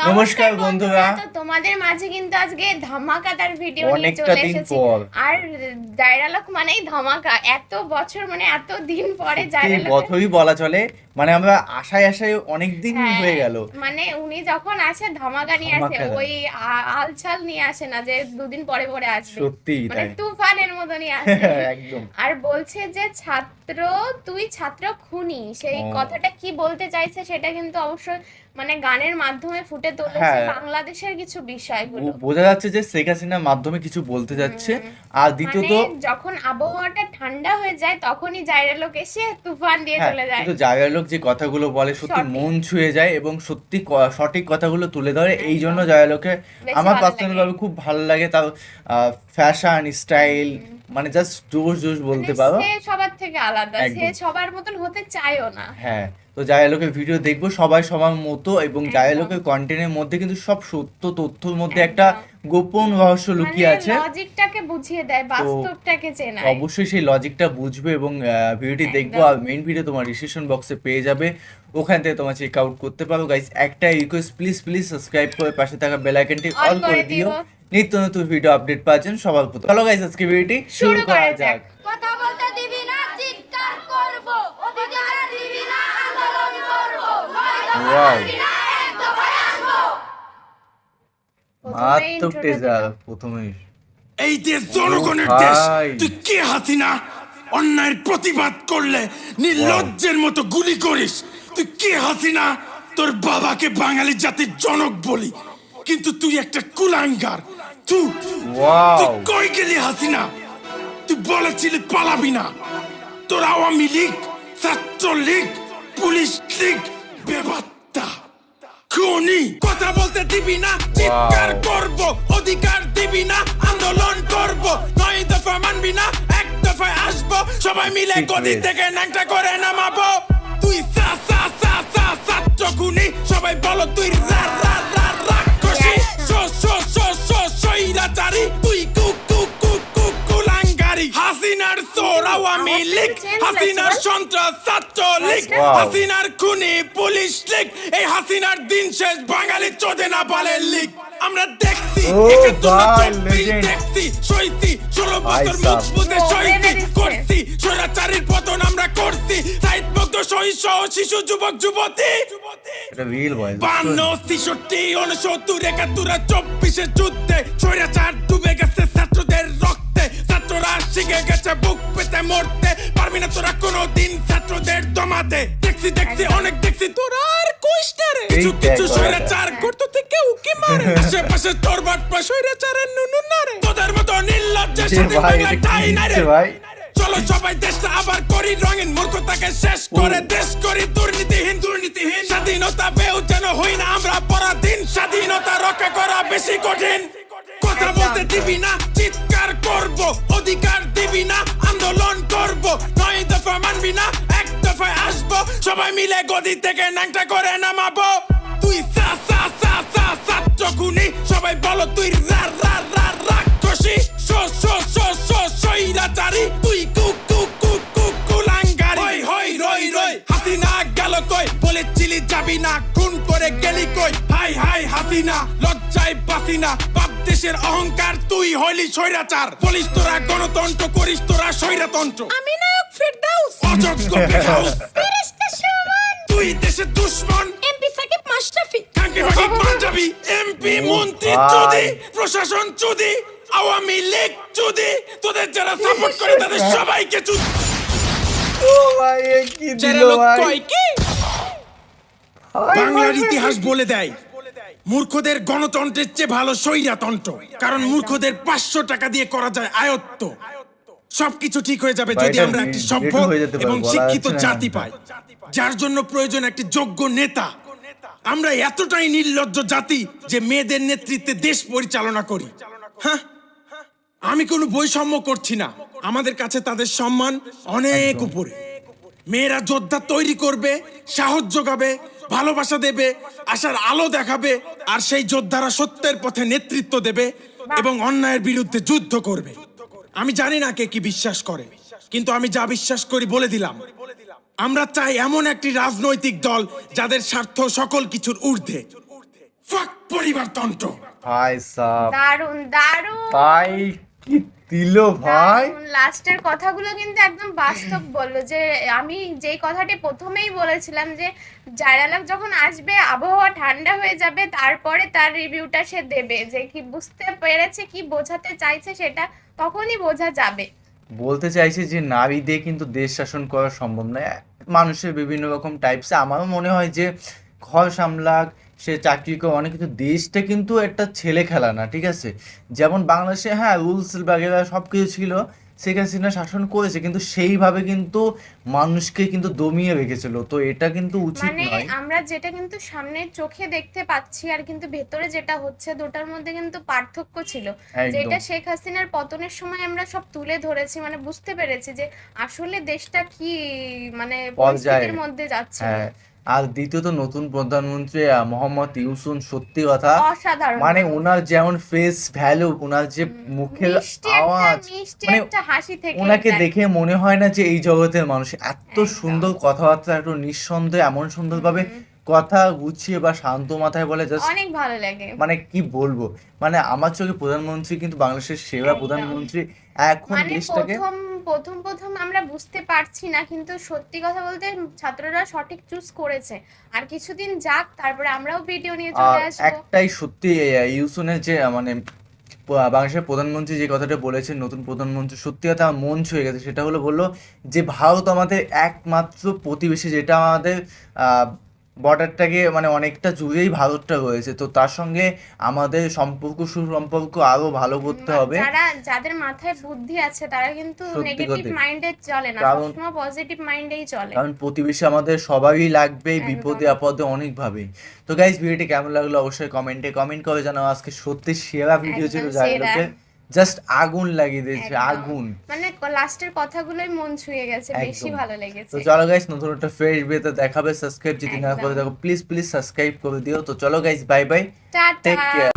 নমস্কার বন্ধুরা। তো তোমাদের মাঝে কিন্তু আজকে ধামাকাদার ভিডিও নিয়ে চলে এসেছি। আর ডায়ালগ মানেই ধামাকা। এত বছর মানে এত দিন পরে বছরই বলা চলে। মানে আমরা আশায় আশায় অনেক দিন হয়ে গেল। মানে উনি যখন আসে ধামাকা নিয়ে আসে ওই আলছাল নিয়ে আসে না যে দুদিন পরে পরে আসবে। সত্যি মানে তুফানের মতনই আসে। একদম। আর বলছে যে ছাত্র তুই ছাত্র খুনি। সেই কথাটা কি বলতে চাইছে সেটা কিন্তু অবশ্যই মানে গানের মাধ্যমে ফুটে তুলেছে হ্যাঁ। বাংলাদেশের কিছু বিষয়গুলো। বোঝা যাচ্ছে যে শেখ হাসিনার মাধ্যমে কিছু বলতে যাচ্ছে। আর দ্বিতীয়ত মানে যখন আবহাওয়াটা ঠান্ডা হয়ে যায় তখনই জায়রা লোক এসে তুফান দিয়ে হ্যাঁ চলে যায়। কিন্তু জায়গার লোক যে কথাগুলো বলে সত্যি মন ছুঁয়ে যায় এবং সত্যি সঠিক কথাগুলো তুলে ধরে। এই জন্য জয়ালোকে লোকে আমার পার্সোনালভাবে পার্সোনাল ভাবে খুব ভালো লাগে তার ফ্যাশন স্টাইল মানে জাস্ট জোশ জোশ বলতে মানে পারো। সে সবার থেকে আলাদা সে সবার মতন হতে চায়ও না। হ্যাঁ তো যাই জায়ালোকের ভিডিও দেখব সবাই সবার মতো এবং যাই জায়ালোকের কন্টেন্টের মধ্যে কিন্তু সব সত্য তথ্যর মধ্যে একটা গোপন রহস্য লুকিয়ে মানে আছে। লজিকটাকে বুঝিয়ে দেয় বাস্তবটাকে চেনায়। অবশ্যই সেই লজিকটা বুঝবে এবং ভিডিওটি দেখব। আর মেইন ভিডিও তোমার ডিসক্রিপশন বক্সে পেয়ে যাবে। ওখান থেকে তোমার চেক আউট করতে পারো। গাইস একটা রিকোয়েস্ট প্লিজ প্লিজ সাবস্ক্রাইব করে পাশে থাকা বেল আইকনটি অল করে দিও। নিত্য নতুন ভিডিও আপডেট পাওয়ার জন্য সবার প্রথম। চলো গাইস আজকে ভিডিওটি শুরু করা যাক। কথা বলতে দিবি না চিৎকার করব। অধিকার দিবি না আন্দোলন করব। মারাত্মক টেজার এই দেশ জনগণের দেশ তুই কে হাসিনা? অন্যায়ের প্রতিবাদ করলে নির্লজ্জের মতো গুলি করিস। তুই কে হাসিনা? তোর বাবাকে বাঙালি জাতির জনক বলি। কিন্তু তুই একটা কুলাঙ্গার। তুই কই গেলি হাসিনা? তুই বলেছিলি পালাবি না। তোর আওয়ামী লীগ ছাত্র লীগ পুলিশ লীগ বেবাত্তা। খুনি কথা বলতে দিবি না চিৎকার করব অধিকার দিবি না আন্দোলন করব। নয় দফা মানবি না এক দফায় আসব। সবাই মিলে গদি। থেকে ন্যাংটা করে নামাবো। তুই সা সা সা সা ছাত্র খুনি সবাই বলো তুই রা সৈরাচারী তুই কুকু কুকু কুলাঙ্গারি হাসিনার চোর আওয়ামী লীগ হাসিনার সন্ত্রাস ছাত্র লীগ Wow. হাসিনার খুনি পুলিশ লীগ এই হাসিনার দিন শেষ বাঙালি চোদে না বলে লীগ আমরা দেখছি চব্বিশ legend. দেখছি সইছি ষোলো বছর। মুখ বুঝে সইছি করছি স্বৈরাচারীর পতন আমরা করছি। সাইড মুক্ত শহীদ সহ শিশু যুবক যুবতী। বান্ন ছেষট্টি উনসত্তর একাত্তর চব্বিশের যুদ্ধে স্বৈরাচার ডুবে গেছে ছাত্রদের রক্তে। ছাত্ররা শিখে গেছে বুক পেতে মরতে। পারবি না তোরা কোনোদিন ছাত্রদের দমাতে। দেখছি দেখছি অনেক দেখছি। তোরা আর কইস না রে। কিছু কিছু স্বৈরাচার করতে থেকে উকি মারে? আশেপাশে তোর বাট পা স্বৈরাচারের নুনু না রে। তোদের মতো ভাই বাংলায় এটা ঠাই না রে। চলো সবাই দেশটা আবার করি রঙিন মূর্খতাকে শেষ করে দেশ করি দুর্নীতিহীন দুর্নীতিহীন। স্বাধীনতা পেও যেন হই না আমরা পরাধীন। স্বাধীনতা রক্ষা করা বেশি কঠিন। কথা বলতে দিবি না চিৎকার করব অধিকার দিবি না আন্দোলন করব। নয় দফা মানবি না এক দফায় আসব। সবাই মিলে গদি থেকে ন্যাংটা করে নামাবো। তুই সা সা সা সা ছাত্র খুনি সবাই বলো তুই রা রা রা রাক্ষসী। শো শো শো শো সৈরাচারী তুই কু কু কু কু কুলাঙ্গারি হই হই রই রই হাসিনা গেল কই বলেছিলি যাবি না খুন করে গেলি কই হাই হাই হাসিনা লজ্জায় বাসি বাপ দেশের অহংকার তুই হইলি স্বৈরাচার বলিস তোরা গণতন্ত্র করিস তোরা স্বৈরতন্ত্র। আমি নায়ক ফেরদাউস। অযোগ্য বেহাউস তুই দেশের দুশ্মন। এমপি সাকিব মাশরাফি। কাকে বাকি পাঞ্জাবি? এমপি মন্ত্রী। চুদি প্রশাসন চুদি আওয়ামী লীগ চুদি তোদের যারা সাপোর্ট করে তাদের সবাইকে বাংলার ইতিহাস বলে দেয় মূর্খদের গণতন্ত্রের চেয়ে ভালো স্বৈরাতন্ত্র কারণ মূর্খদের পাঁচশো টাকা দিয়ে করা যায় আয়ত্ত। সবকিছু ঠিক হয়ে যাবে যদি আমরা একটি সভ্য এবং শিক্ষিত জাতি পাই যার জন্য প্রয়োজন একটি যোগ্য নেতা। আমরা এতটাই নির্লজ্জ জাতি যে মেয়েদের নেতৃত্বে দেশ পরিচালনা করি। হ্যাঁ? আমি কোনো বৈষম্য করছি না। আমাদের কাছে তাদের সম্মান অনেক উপরে। মেয়েরা যোদ্ধা তৈরি করবে সাহস যোগাবে ভালোবাসা দেবে আশার আলো দেখাবে আর সেই যোদ্ধারা সত্যের পথে নেতৃত্ব দেবে এবং অন্যায়ের বিরুদ্ধে যুদ্ধ করবে। আমি জানি না কে কি বিশ্বাস করে কিন্তু আমি যা বিশ্বাস করি বলে দিলাম। আমরা চাই এমন একটি রাজনৈতিক দল যাদের স্বার্থ সকল কিছুর ঊর্ধ্বে। ফাক পরিবারতন্ত্র। ভাই কি দিল ভাই? লাস্টের কথাগুলো কিন্তু একদম বাস্তব বলল যে আমি যেই কথাটি প্রথমেই বলেছিলাম যে জায়রালাক যখন আসবে আবহাওয়া ঠান্ডা হয়ে যাবে তারপরে তার রিভিউটা সে দেবে। যে কি বুঝতে পেরেছে কি বোঝাতে চাইছে সেটা তখনই বোঝা যাবে। বলতে চাইছে যে নারী দিয়ে কিন্তু দেশ শাসন করা সম্ভব নয়। মানুষের বিভিন্ন রকম টাইপসে আমারও মনে হয় যে ঘর সামলাক সে চাকরি করে অনেক কিছু। দেশটা কিন্তু একটা ছেলে খেলা না ঠিক আছে? যেমন বাংলাদেশে হ্যাঁ রুলস বাগেরা সব কিছু ছিল শেখ হাসিনা শাসন করেছে কিন্তু সেইভাবে কিন্তু মানুষকে কিন্তু দমিয়ে রেখেছিল। তো এটা কিন্তু উচিত মানে আমরা যেটা কিন্তু সামনের চোখে দেখতে পাচ্ছি আর কিন্তু ভেতরে যেটা হচ্ছে দুটার মধ্যে কিন্তু পার্থক্য ছিল। যেটা শেখ হাসিনার পতনের সময় আমরা সব তুলে ধরেছি মানে বুঝতে পেরেছি যে আসলে দেশটা কি মানে পরিস্থিতির মধ্যে যাচ্ছে। হ্যাঁ। আর দ্বিতীয়ত নতুন প্রধানমন্ত্রী মোহাম্মদ ইউসুন সত্যি কথা মানে ওনার যেমন ফেস ভ্যালু ওনার যে মুখের আওয়াজ মানে হাসি থেকে ওনাকে দেখে মনে হয় না যে এই জগতের মানুষ এত সুন্দর কথাবার্তা একটু নিঃসন্দেহে এমন সুন্দরভাবে কথা গুছিয়ে বা শান্ত মাথায় বলে জাস্ট অনেক ভালো লাগে। মানে কি বলব? মানে আমার চোখে প্রধানমন্ত্রী কিন্তু বাংলাদেশের সেরা একদম। প্রধানমন্ত্রী। এখন মানে দেশটাকে প্রথম প্রথম প্রথম আমরা বুঝতে পারছি না কিন্তু সত্যি কথা বলতে ছাত্ররা সঠিক চুজ করেছে। আর কিছুদিন যাক তারপরে আমরাও ভিডিও নিয়ে চলে আসব। একটাই সত্যি ইউসুনের যে মানে বাংলাদেশের প্রধানমন্ত্রী যে কথাটা বলেছেন নতুন প্রধানমন্ত্রী সত্যি কথা আমার মন ছুঁয়ে গেছে। সেটা হলো বলল যে ভারত আমাদের একমাত্র প্রতিবেশী যেটা আমাদের বর্ডারটাকে মানে অনেকটা জুড়েই ভারতটা রয়েছে। তো তার সঙ্গে আমাদের সম্পর্ক সুসম্পর্ক আরও ভালো করতে হবে। যারা যাদের মাথায় বুদ্ধি আছে তারা কিন্তু নেগেটিভ মাইন্ডে চলে না সবসময় পজিটিভ মাইন্ডেই চলে। কারণ প্রতিবেশী আমাদের সবারই লাগবে বিপদে আপদে অনেকভাবে। তো গাইজ ভিডিওটি কেমন লাগল অবশ্যই কমেন্টে কমেন্ট করে জানাও। আজকে সত্যি সেরা ভিডিও ছিল একদম যার সেরা। লোকে জাস্ট আগুন লাগিয়ে দিয়েছে আগুন। মানে লাস্টের কথাগুলোই মন ছুঁয়ে গেছে বেশি ভালো লেগেছে। তো চলো গাইস নতুন একটা ফ্রেশ বেতে দেখাবে সাবস্ক্রাইব যদি না করে দেখো প্লিজ প্লিজ সাবস্ক্রাইব করে দিও। তো চলো guys bye bye take care